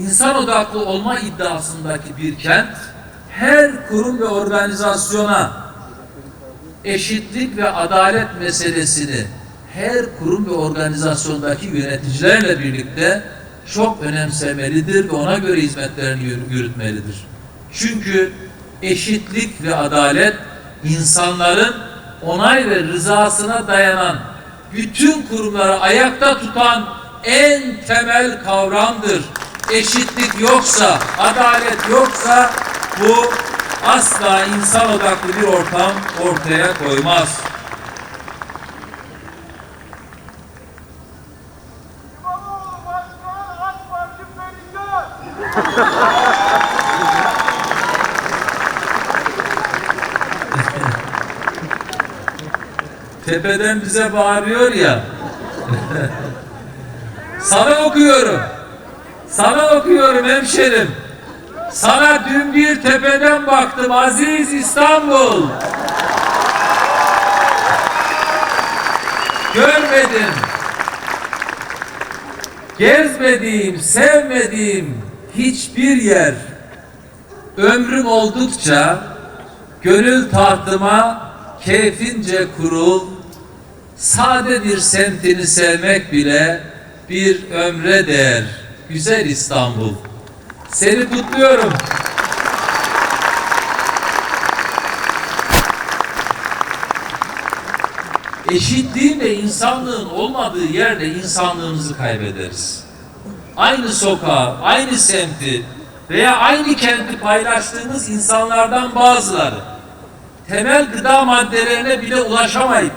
insan odaklı olma iddiasındaki bir kent her kurum ve organizasyona eşitlik ve adalet meselesini her kurum ve organizasyondaki yöneticilerle birlikte çok önemsemelidir ve ona göre hizmetlerini yürü- yürütmelidir. Çünkü eşitlik ve adalet insanların onay ve rızasına dayanan bütün kurumları ayakta tutan en temel kavramdır. Eşitlik yoksa, adalet yoksa bu asla insan odaklı bir ortam ortaya koymaz. Tepeden bize bağırıyor ya. Sana okuyorum. Sana okuyorum hemşerim. Sana dün bir tepeden baktım aziz İstanbul. Görmedim. Gezmediğim, sevmediğim hiçbir yer ömrüm oldukça gönül tahtıma keyfince kurul sade bir semtini sevmek bile bir ömre değer. Güzel İstanbul. Seni kutluyorum. Eşitliğin ve insanlığın olmadığı yerde insanlığımızı kaybederiz. Aynı sokağı, aynı semti veya aynı kenti paylaştığımız insanlardan bazıları temel gıda maddelerine bile ulaşamayıp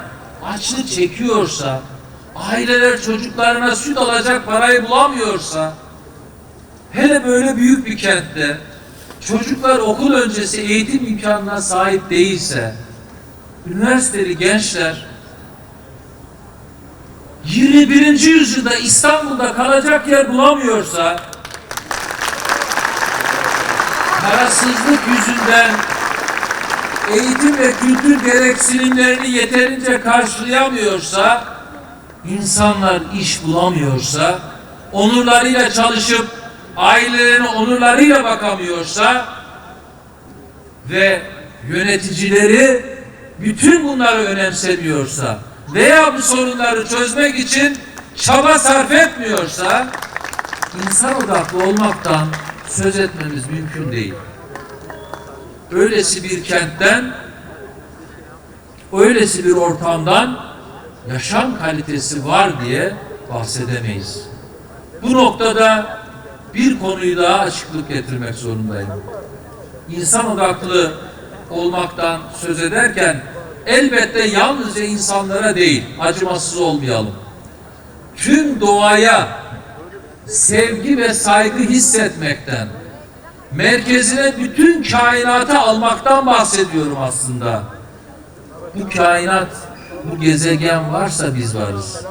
açlık çekiyorsa, aileler çocuklarına süt alacak parayı bulamıyorsa, hele böyle büyük bir kentte çocuklar okul öncesi eğitim imkanına sahip değilse, üniversiteli gençler 21. yüzyılda İstanbul'da kalacak yer bulamıyorsa, parasızlık yüzünden eğitim ve kültür gereksinimlerini yeterince karşılayamıyorsa, insanlar iş bulamıyorsa, onurlarıyla çalışıp ailelerine onurlarıyla bakamıyorsa ve yöneticileri bütün bunları önemsemiyorsa veya bu sorunları çözmek için çaba sarf etmiyorsa insan odaklı olmaktan söz etmemiz mümkün değil. Öylesi bir kentten, öylesi bir ortamdan yaşam kalitesi var diye bahsedemeyiz. Bu noktada bir konuyu daha açıklık getirmek zorundayım. İnsan odaklı olmaktan söz ederken elbette yalnızca insanlara değil, acımasız olmayalım. Tüm doğaya sevgi ve saygı hissetmekten, merkezine bütün kainatı almaktan bahsediyorum aslında. Bu kainat, bu gezegen varsa biz varız.